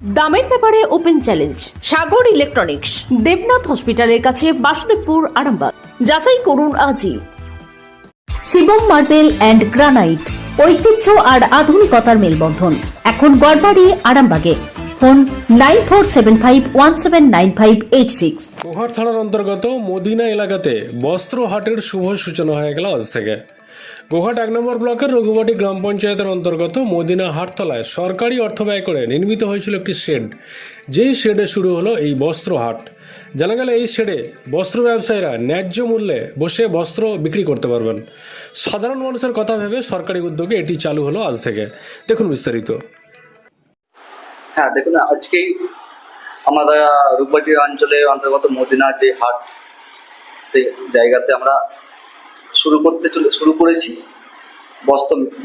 দামের ব্যাপারে open challenge, Sagar electronics, Debnath হসপিটালের কাছে বাসুদেবপুর, আরামবাগ। যাচাই করুন আজই। শিবম মার্বেল অ্যান্ড গ্রানাইট, ঐতিহ্য আর আধুনিকতার মেলবন্ধন। এখন গড়বাড়ি, আরামবাগে। Phone nine four seven five one seven nine five eight six. থানার অন্তর্গত মদিনা এলাকাতে বস্ত্র হাটের শুভ সূচনা হয়ে গেল আজ থেকে। গোহাট এক নম্বর ব্লকের রঘুবাটি গ্রাম পঞ্চায়েতের অন্তর্গত মদিনা হাটতলায় সরকারি অর্থ ব্যয় করে নির্মিত হয়েছিল একটি শেড। যেই শেডে শুরু হলো এই বস্ত্র হাট। জানা গেল এই শেডে বস্ত্র ব্যবসায়ীরা ন্যায্য মূল্যে বসে বস্ত্র বিক্রি করতে পারবেন। সাধারণ মানুষের কথা ভেবে সরকারি উদ্যোগে এটি চালু হলো আজ থেকে। দেখুন বিস্তারিত। হ্যাঁ দেখুন, আজকেই আমাদের রূপবাটি অঞ্চলে অন্তর্গত মদিনার যে হাট, সেই জায়গাতে আমরা শুরু করতে চলে, শুরু করেছি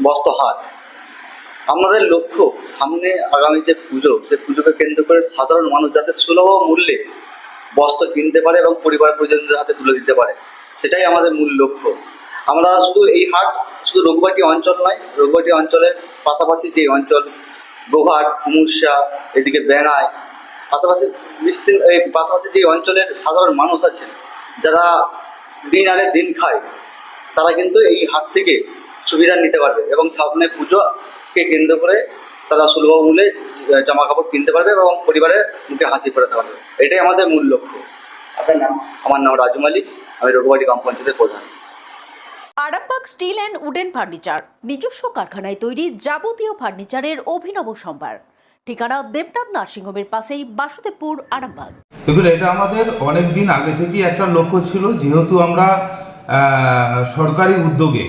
বস্ত্র হাট আমাদের লক্ষ্য সামনে আগামী যে পুজো সেই পুজোকে কেন্দ্র করে সাধারণ মানুষ যাতে সুলভ মূল্যে বস্ত্র কিনতে পারে এবং পরিবার পরিজনদের হাতে তুলে দিতে পারে, সেটাই আমাদের মূল লক্ষ্য। আমরা শুধু এই হাট, শুধু রঘুবাটি অঞ্চল নয়, রঘুবাটি অঞ্চলের পাশাপাশি যে অঞ্চল, গোঘাট কুমুরসা এদিকে বেড়ায় পাশাপাশি বিস্তীর্ণ, এই পাশাপাশি যে অঞ্চলের সাধারণ মানুষ আছে যারা দিন আনে দিন খায় তারা কিন্তু এই হাট থেকে সুবিধা নিতে পারবে এবং সামনে পুজোকে কেন্দ্র করে তারা সুলভ মূল্যে জামা কাপড় কিনতে পারবে এবং পরিবারের মুখে হাসি ফোটাতে পারবে। এটাই আমাদের মূল লক্ষ্য। আপনার নাম? আমার নাম রাজু মালিক আমি রঘুবাড়ি গ্রাম পঞ্চায়েতের প্রধান। Arambagh steel and wooden furniture নিজস্ব কারখানায় তৈরি যাবতীয় ফার্নিচারের অভিনব সম্ভার। ঠিকানা দেবনাথ নার্সিংহোমের পাশেই বাসুদেবপুর আরামবাগ। দেখুন এটা আমাদের অনেক দিন আগে থেকেই একটা লক্ষ্য ছিল যেহেতু আমরা সরকারি উদ্যোগে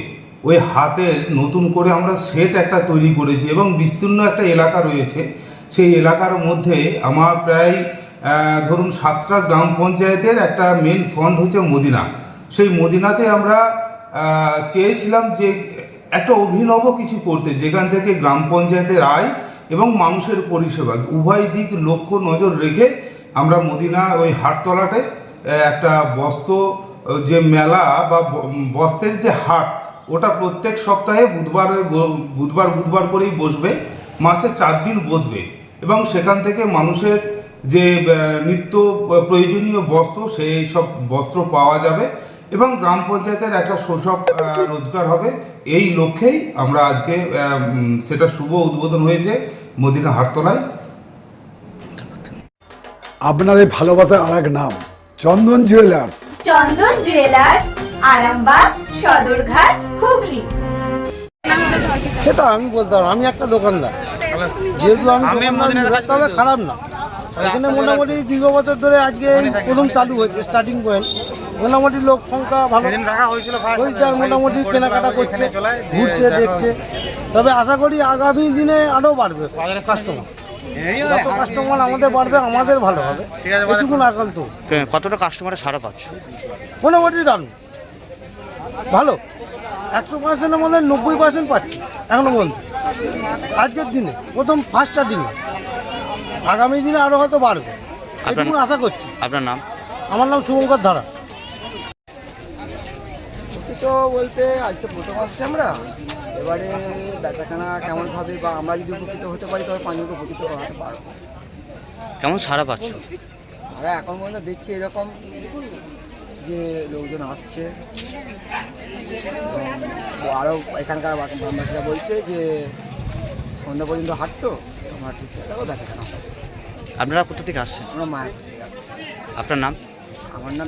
ওই হাটের নতুন করে আমরা সেট একটা তৈরি করেছি এবং বিস্তীর্ণ একটা এলাকা রয়েছে। সেই এলাকার মধ্যে আমার প্রায় ধরুন সাতটা গ্রাম পঞ্চায়েতের একটা মেন ফন্ড হচ্ছে মদিনা। সেই মদিনাতে আমরা চেয়েছিলাম যে একটা অভিনব কিছু করতে, যেখান থেকে গ্রাম পঞ্চায়েতের আয় এবং মানুষের পরিষেবা, উভয় দিক লক্ষ্য নজর রেখে আমরা মদিনা ওই হাটতলাতে একটা বস্ত্র যে মেলা বা বস্ত্রের যে হাট, ওটা প্রত্যেক সপ্তাহে বুধবার বুধবার বুধবার করেই বসবে, মাসে চার দিন বসবে। এবং সেখান থেকে মানুষের যে নিত্য প্রয়োজনীয় বস্ত্র, সেই সব বস্ত্র পাওয়া যাবে এবং গ্রাম পঞ্চায়েতের একটা শোষক রোজগার হবে। এই লক্ষ্যেই আমরা আজকে সেটা শুভ উদ্বোধন হয়েছে মদিনা হাটতলায়। আপনাদের ভালোবাসার আর এক নাম, চন্দন জুয়েলার্স। চন্দন জুয়েলার্স আরামবাগ সদরঘাট হুগলি। সেটা আমি বলতে পারব আমি একটা দোকানদার। যেহেতু আমি দোকানদার তবে খারাপ না। এখানে মোটামুটি দীর্ঘ বছর ধরে আজকে এই প্রথম চালু হয়েছে স্টার্টিং পয়েন্ট মোটামুটি লোক সংখ্যা ভালো হয়েছে আর মোটামুটি কেনাকাটা করছে ঘুরছে দেখছে। তবে আশা করি আগামী দিনে আরও বাড়বে কাস্টমার যত কাস্টমার আমাদের বাড়বে আমাদের ভালো হবে। আকান্ত কতটা কাস্টমারের সারা পাচ্ছ মোটামুটি দারুণ ভালো। একশো পার্সেন্টের মধ্যে নব্বই পার্সেন্ট পাচ্ছি এখনও পর্যন্ত আজকের দিনে প্রথম ফার্স্টটা দিনে। আগামী দিনে আরও হয়তো বাড়বে। এটুকু আশা করছি। আপনার নাম? আমার নাম শুভঙ্কর ধারা। তো বলতে আজ তো প্রথম আসছি আমরা। এবারে বেচাকেনা কেমন হবে বা আমরা যদি উপকৃত হতে পারি তবে পাঁচজনকে উপকৃত হতে পারব। কেমন সারা পাচ্ছ? আমরা এখন পর্যন্ত দেখছি এরকম যে লোকজন আসছে। আরও এখানকার বাসীরা বলছে যে সন্ধ্যা পর্যন্ত হাঁটতো আমার ঠিক বেচাকেনা। আপনারা কোথা থেকে আসছেন? আমরা মায়ের আপনার নাম? আমার নাম